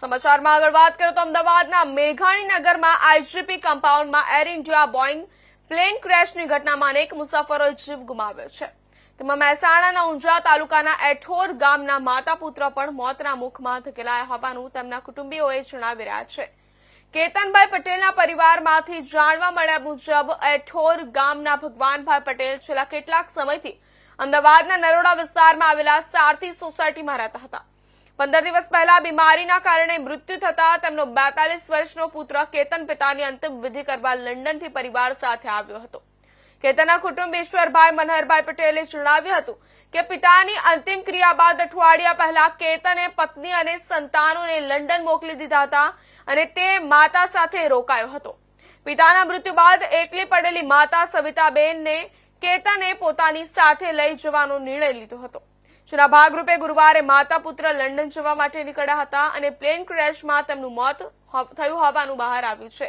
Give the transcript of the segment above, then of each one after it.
સમાચારમાં આગળ વાત કરો તો અમદાવાદના મેઘાણી નગરમાં આઈજીપી કમ્પાઉન્ડમાં એર ઇન્ડિયા બોઈંગ પ્લેન ક્રેશની ઘટનામાં અનેક મુસાફરોએ જીવ ગુમાવ્યો છે. તેમાં મહેસાણાના ઊંઝા તાલુકાના એઠોર ગામના માતા પુત્ર પણ મોતના મુખમાં ધકેલાયા હોવાનું તેમના કુટુંબીઓએ જણાવી રહ્યા છે. કેતનભાઈ પટેલના પરિવારમાંથી જાણવા મળ્યા મુજબ એઠોર ગામના ભગવાનભાઈ પટેલ છેલ્લા કેટલાક સમયથી અમદાવાદના નરોડા વિસ્તારમાં આવેલા સારથી સોસાયટીમાં રહેતા હતા. પંદર દિવસ પહેલા બીમારીના કારણે મૃત્યુ થતા તેમનો બેતાલીસ વર્ષનો પુત્ર કેતન પિતાની અંતિમ વિધિ કરવા લંડનથી પરિવાર સાથે આવ્યો હતો. કેતનના કુટુંબ ઈશ્વરભાઈ મનહરભાઈ પટેલે જણાવ્યું હતું કે પિતાની અંતિમ ક્રિયા બાદ અઠવાડિયા પહેલા કેતને પત્ની અને સંતાનોને લંડન મોકલી દીધા હતા અને તે માતા સાથે રોકાયો હતો. પિતાના મૃત્યુ બાદ એકલી પડેલી માતા સવિતાબેનને કેતને પોતાની સાથે લઈ જવાનો નિર્ણય લીધો હતો. જેના ભાગરૂપે ગુરુવારે માતા પુત્ર લંડન જવા માટે નીકળ્યા હતા અને પ્લેન ક્રેશમાં તેમનું મોત થયું હોવાનું બહાર આવ્યું છે.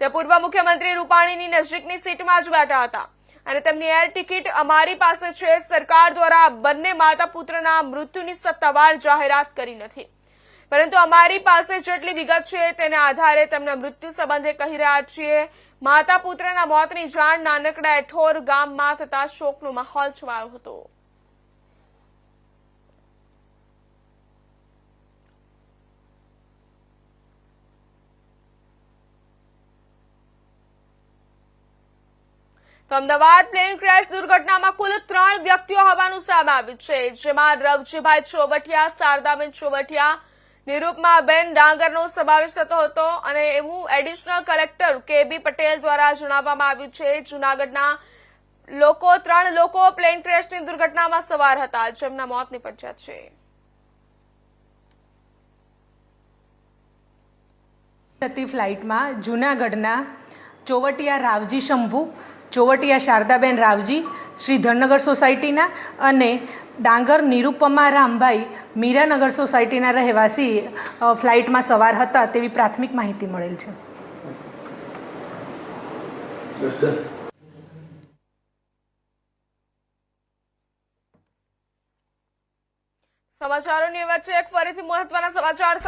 તે પૂર્વ મુખ્યમંત્રી રૂપાણીની નજીકની સીટમાં જ બેઠા હતા અને તેમની એર ટિકિટ અમારી પાસે છે. સરકાર દ્વારા બંને માતા પુત્રના મૃત્યુની સત્તાવાર જાહેરાત કરી નથી. પરંતુ અમારી પાસે જેટલી વિગત છે તેના આધારે તેમના મૃત્યુ સંબંધે કહી રહ્યા છીએ. માતા પુત્રના મોતની જાણ નાનકડા એઠોર ગામમાં થતા શોકનો માહોલ છવાયો હતો. તો અમદાવાદ પ્લેન ક્રેશ દુર્ઘટનામાં કુલ ત્રણ વ્યક્તિઓ હોવાનું સામે આવ્યું છે, જેમાં રવજીભાઈ ચોવટિયા, શારદાબેન ચોવટિયા નિરૂપમાબેન ડાંગરનો સમાવેશ થતો હતો અને એવું એડિશનલ કલેક્ટર કે બી પટેલ દ્વારા જણાવવામાં આવ્યું છે, જૂનાગઢના લોકો, ત્રણ લોકો પ્લેન ક્રેશની દુર્ઘટનામાં સવાર હતા, જેમના મોત નિપજ્યા છે. ફ્લાઇટમાં જૂનાગઢના ચોવટિયા રાવજી શંભુ ચોવટિયા શારદાબેન રાવજી શ્રી ધનનગર સોસાયટીના અને ડાંગર નિરુપમા રામભાઈ મીરાનગર સોસાયટીના રહેવાસી ફ્લાઇટમાં સવાર હતા તેવી પ્રાથમિક માહિતી મળેલ છે. સમાચારોની વચ્ચે એક ફરીથી મહત્વના સમાચાર